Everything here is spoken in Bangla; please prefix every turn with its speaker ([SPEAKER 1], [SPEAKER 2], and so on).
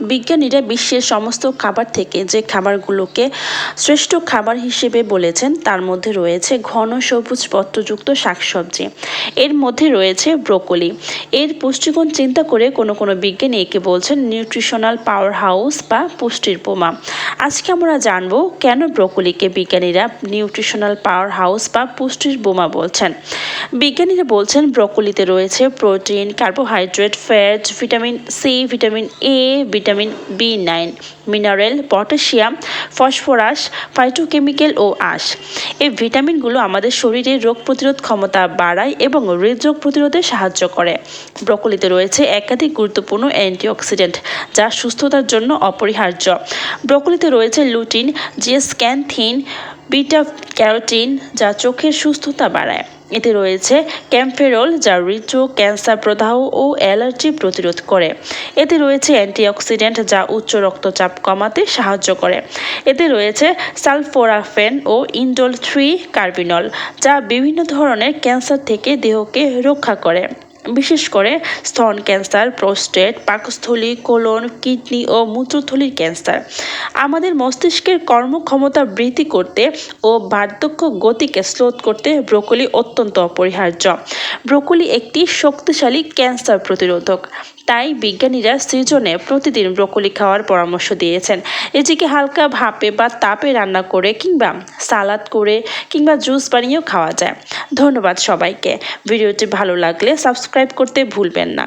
[SPEAKER 1] বিজ্ঞানীরা বিশ্বের সমস্ত খাবার থেকে যে খাবারগুলোকে শ্রেষ্ঠ খাবার হিসেবে বলেছেন, তার মধ্যে রয়েছে ঘন সবুজ পত্রযুক্ত শাকসবজি। এর মধ্যে রয়েছে ব্রোকলি। এর পুষ্টিগুণ চিন্তা করে কোনো কোনো বিজ্ঞানী একে বলছেন নিউট্রিশনাল পাওয়ার হাউস বা পুষ্টির বোমা। আজকে আমরা জানব কেন ব্রোকলিকে বিজ্ঞানীরা নিউট্রিশনাল পাওয়ার হাউস বা পুষ্টির বোমা বলছেন। বিজ্ঞানীরা বলছেন, ব্রোকলিতে রয়েছে protein, carbohydrate, fat, vitamin C, vitamin A, vitamin B nine mineral potassium phosphorus phytochemical ও আঁশ। এই ভিটামিনগুলো আমাদের শরীরে রোগ প্রতিরোধ ক্ষমতা বাড়ায় এবং হৃদরোগ প্রতিরোধে সাহায্য করে। ব্রকলিতে রয়েছে একাধিক গুরুত্বপূর্ণ অ্যান্টিঅক্সিডেন্ট যা সুস্থতার জন্য অপরিহার্য। ব্রকলিতে রয়েছে লুটিন জিএসক্যানথিন বিটা ক্যারোটিন, যা চোখের সুস্থতা বাড়ায়। এতে রয়েছে ক্যাম্ফেরল, যা হৃদরোগ, ক্যান্সার প্রদাহ ও অ্যালার্জি প্রতিরোধ করে। এতে রয়েছে অ্যান্টিঅক্সিডেন্ট, যা উচ্চ রক্তচাপ কমাতে সাহায্য করে। এতে রয়েছে সালফোরাফেন ও ইন্ডোল থ্রি কার্বিনল, যা বিভিন্ন ধরনের ক্যান্সার থেকে দেহকে রক্ষা করে। বিশেষ করে স্তন ক্যান্সার, প্রোস্টেট, পাকস্থলী, কোলন, কিডনি ও মূত্রথলির ক্যান্সার। আমাদের মস্তিষ্কের কর্মক্ষমতা বৃদ্ধি করতে ও বার্ধক্য গতিকে স্লোধ করতে ব্রোকলি অত্যন্ত অপরিহার্য। ব্রোকলি একটি শক্তিশালী ক্যান্সার প্রতিরোধক। তাই বিজ্ঞানীরা সৃজনে প্রতিদিন ব্রোকলি খাওয়ার পরামর্শ দিয়েছেন। এটিকে হালকা ভাপে বা তাপে রান্না করে কিংবা সালাদ করে কিংবা জুস বানিয়েও খাওয়া যায়। ধন্যবাদ সবাইকে। ভিডিওটি ভালো লাগলে সাবস্ক্রাইব করতে ভুলবেন না।